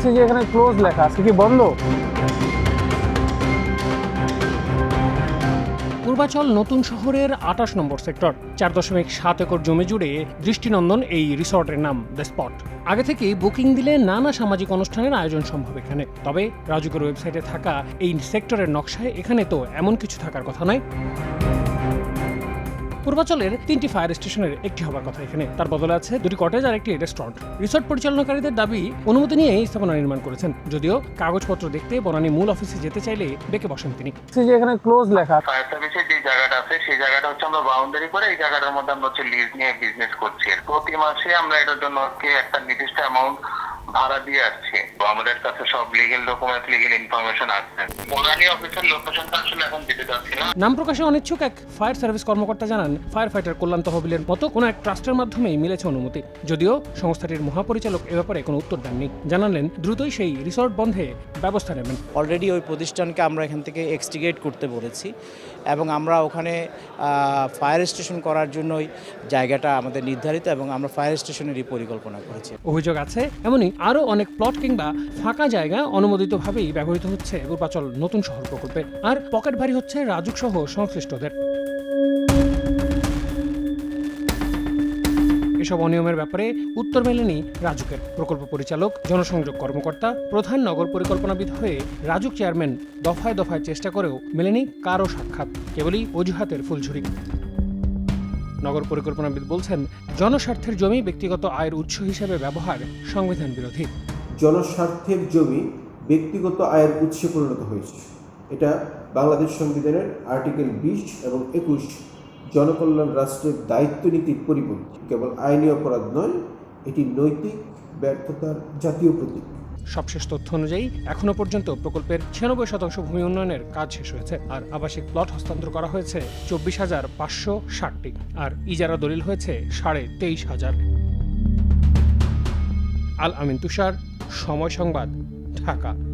দেখছি যে এখানে ক্লোজ লেখা আজকে কি বন্ধ? পূর্বাচল নতুন শহরের আটাশ নম্বর সেক্টর, চার দশমিক সাত একর জমি জুড়ে দৃষ্টিনন্দন এই রিসর্টের নাম দ্য স্পট আগে থেকে বুকিং দিলে নানা সামাজিক অনুষ্ঠানের আয়োজন সম্ভব এখানে। তবে রাজুকের ওয়েবসাইটে থাকা এই সেক্টরের নকশায় এখানে তো এমন কিছু থাকার কথা নয়। পূর্বাচলের তিনটি ফায়ার স্টেশনের একটি হবার কথা এখানে। তার বদলে আছে দুটি কটেজ আর একটি রেস্টুরেন্ট। রিসর্ট পরিচালনাকারীদের দাবি অনুমতি নিয়ে এই স্থাপনা নির্মাণ করেছেন। যদিও কাগজপত্র দেখতে বনানী মূল অফিসে যেতে চাইলে বেঁকে বসেন তিনি। যে এখানে ক্লোজ লেখা। ফায়ার সার্ভিসের যে জায়গাটা আছে সেই জায়গাটা হচ্ছে আমরা বাউন্ডারি করে এই জায়গাটার মধ্যে আমরা হচ্ছে লিজ নিয়ে বিজনেস করছি। প্রতি মাসে আমরা এটার জন্য একটা নির্দিষ্ট অ্যামাউন্ট ভাড়া দিয়ে আসছি। তো আমাদের কাছে সব লিগেল ডকুমেন্ট লিগেল ইনফরমেশন আছে। বনানী অফিসের লোকেশনটা আসলে এখন দিতে যাচ্ছি না। নাম প্রকাশে অনিচ্ছুক এক ফায়ার সার্ভিস কর্মকর্তা জানান ফায়ার ফাইটার কল্যাণ তহবিলের মতো কোনো এক ট্রাস্টের মাধ্যমেই মিলেছে অনুমতি। যদিও সংস্থাটির মহাপরিচালক এ ব্যাপারে কোনো উত্তর দেননি। জানালেন দ্রুতই সেই রিসর্ট বন্ধে ব্যবস্থা নেবেন। অলরেডি ওই প্রতিষ্ঠানকে আমরা এখান থেকে এক্সটিগেট করতে বলেছি এবং আমরা ওখানে ফায়ার স্টেশন করার জন্যই জায়গাটা আমাদের নির্ধারিত এবং আমরা ফায়ার স্টেশনেরই পরিকল্পনা করেছি। অভিযোগ আছে এমনই আরও অনেক প্লট কিংবা ফাঁকা জায়গা অনুমোদিতভাবেই ব্যবহৃত হচ্ছে পূর্বাচল নতুন শহর প্রকল্পে। আর পকেট ভারী হচ্ছে রাজুক সহ সংশ্লিষ্টদের। এসব অনিয়মের ব্যাপারে উত্তর মেলেনি রাজুকের প্রকল্প পরিচালক, জনসংযোগ কর্মকর্তা, প্রধান নগর পরিকল্পনাবিদ হয়ে রাজুক চেয়ারম্যান দফায় দফায় চেষ্টা করেও মেলেনি কারও সাক্ষাৎ, কেবলই অজুহাতের ফুলঝুরি। নগর পরিকল্পনাবিদ বলছেন, জনস্বার্থের জমি ব্যক্তিগত আয়ের উৎস হিসেবে ব্যবহার সংবিধান বিরোধী জনস্বার্থের জমি ব্যক্তিগত আয়ের উৎসে পরিণত হয়েছে। এটা বাংলাদেশ সংবিধানের আর্টিকেল বিশ এবং একুশ জনকল্যাণ রাষ্ট্রের দায়িত্ব নীতির পরিপন্থী। কেবল আইনি অপরাধ নয়, এটি নৈতিক ব্যর্থতার জাতীয় প্রতীক। সবশেষ তথ্য অনুযায়ী, এখনও পর্যন্ত প্রকল্পের ছিয়ানব্বই শতাংশ ভূমি উন্নয়নের কাজ শেষ হয়েছে, আর আবাসিক প্লট হস্তান্তর করা হয়েছে চব্বিশ হাজার পাঁচশো ষাটটি, আর ইজারা দলিল হয়েছে সাড়ে তেইশ হাজার। আল আমিন তুষার সময় সংবাদ ঢাকা।